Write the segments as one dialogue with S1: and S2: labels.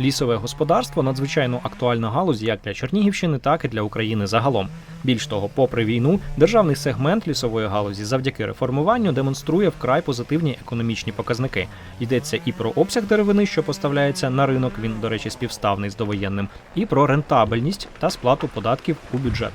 S1: Лісове господарство надзвичайно актуальна галузь як для Чернігівщини, так і для України загалом. Більш того, попри війну, державний сегмент лісової галузі завдяки реформуванню демонструє вкрай позитивні економічні показники. Йдеться і про обсяг деревини, що поставляється на ринок. Він, до речі, співставний з довоєнним, і про рентабельність та сплату податків у бюджет.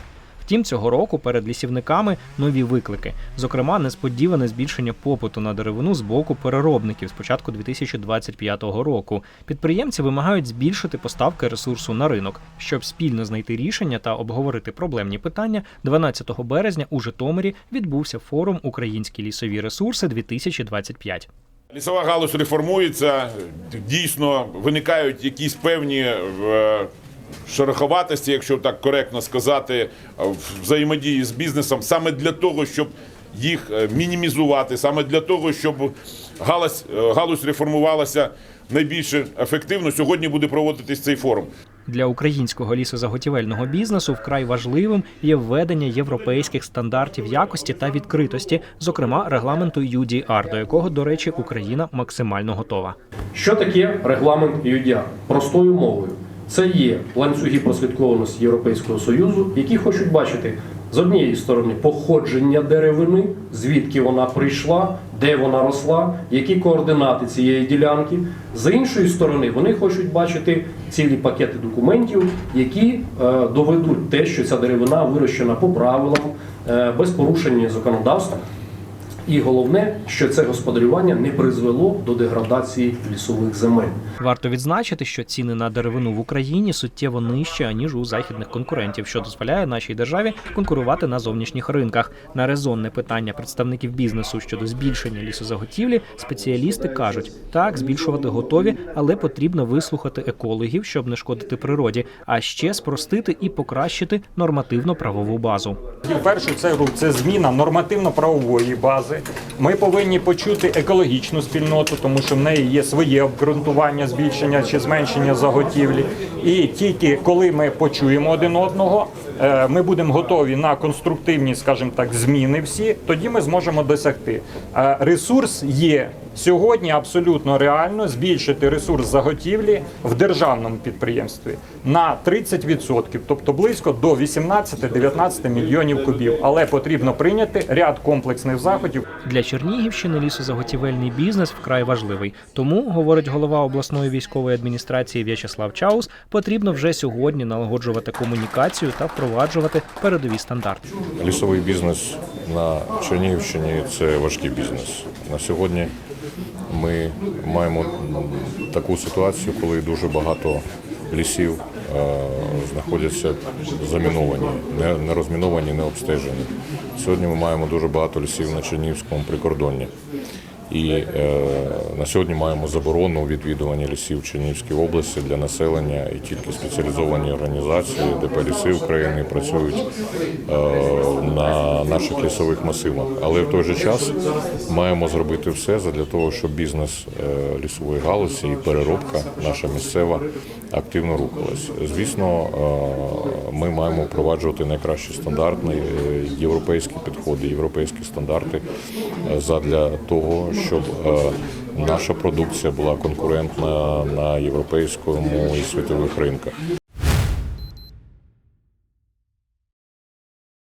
S1: Втім, цього року перед лісівниками нові виклики, зокрема, несподіване збільшення попиту на деревину з боку переробників з початку 2025 року. Підприємці вимагають збільшити поставки ресурсу на ринок, щоб спільно знайти рішення та обговорити проблемні питання. 12 березня у Житомирі відбувся форум Українські лісові ресурси 2025
S2: Лісова галузь реформується, дійсно виникають якісь певні е, шероховатості, якщо так коректно сказати, взаємодії з бізнесом саме для того, щоб їх е, мінімізувати, саме для того, щоб галузь, е, галузь реформувалася найбільш ефективно. Сьогодні буде проводитись цей форум.
S1: Для українського лісозаготівельного бізнесу вкрай важливим є введення європейських стандартів якості та відкритості, зокрема регламенту UDR, до якого, до речі, Україна максимально готова.
S3: Що таке регламент UDR? Простою мовою. Це є ланцюги прослідкованості Європейського Союзу, які хочуть бачити з однієї сторони походження деревини, звідки вона прийшла, де вона росла, які координати цієї ділянки. З іншої сторони, вони хочуть бачити цілі пакети документів, які е, доведуть те, що ця деревина вирощена по правилам, е, без порушення законодавства. І головне, що це господарювання не призвело до деградації лісових земель.
S1: Варто відзначити, що ціни на деревину в Україні суттєво нижчі аніж у західних конкурентів, що дозволяє нашій державі конкурувати на зовнішніх ринках. На резонне питання представників бізнесу щодо збільшення лісозаготівлі спеціалісти кажуть, так збільшувати готові, але потрібно вислухати екологів, щоб не шкодити природі, а ще спростити і покращити нормативно-правову базу.
S4: Першу чергу це зміна нормативно-правової бази. Ми повинні почути екологічну спільноту, тому що в неї є своє обґрунтування збільшення чи зменшення заготівлі. І тільки коли ми почуємо один одного, е, ми будемо готові на конструктивні, скажімо так, зміни всі, тоді ми зможемо досягти. Е, Ресурс є. Сьогодні абсолютно реально збільшити ресурс заготівлі в державному підприємстві на 30%, тобто близько до 18-19 мільйонів кубів. Але потрібно прийняти ряд комплексних заходів.
S1: Для Чернігівщини лісозаготівельний бізнес вкрай важливий. Тому, говорить голова обласної військової адміністрації В'ячеслав Чаус, потрібно вже сьогодні налагоджувати комунікацію та впроваджувати передові стандарти.
S5: Лісовий бізнес на Чернігівщині це важкий бізнес. На сьогодні ми маємо таку ситуацію, коли дуже багато лісів е, знаходяться заміновані, не, розміновані, не обстежені. Сьогодні ми маємо дуже багато лісів на Чернігівському прикордонні. І е, на сьогодні маємо заборону відвідування лісів Чернігівській області для населення і тільки спеціалізовані організації, ДП «Ліси України працюють е, на наших лісових масивах. Але в той же час маємо зробити все для того, щоб бізнес е, лісової галузі і переробка наша місцева активно рухалась. Звісно, е, ми маємо впроваджувати найкращі стандартні е, європейські підходи, європейські стандарти е, задля того, щоб е, наша продукція була конкурентна на європейському і світових ринках.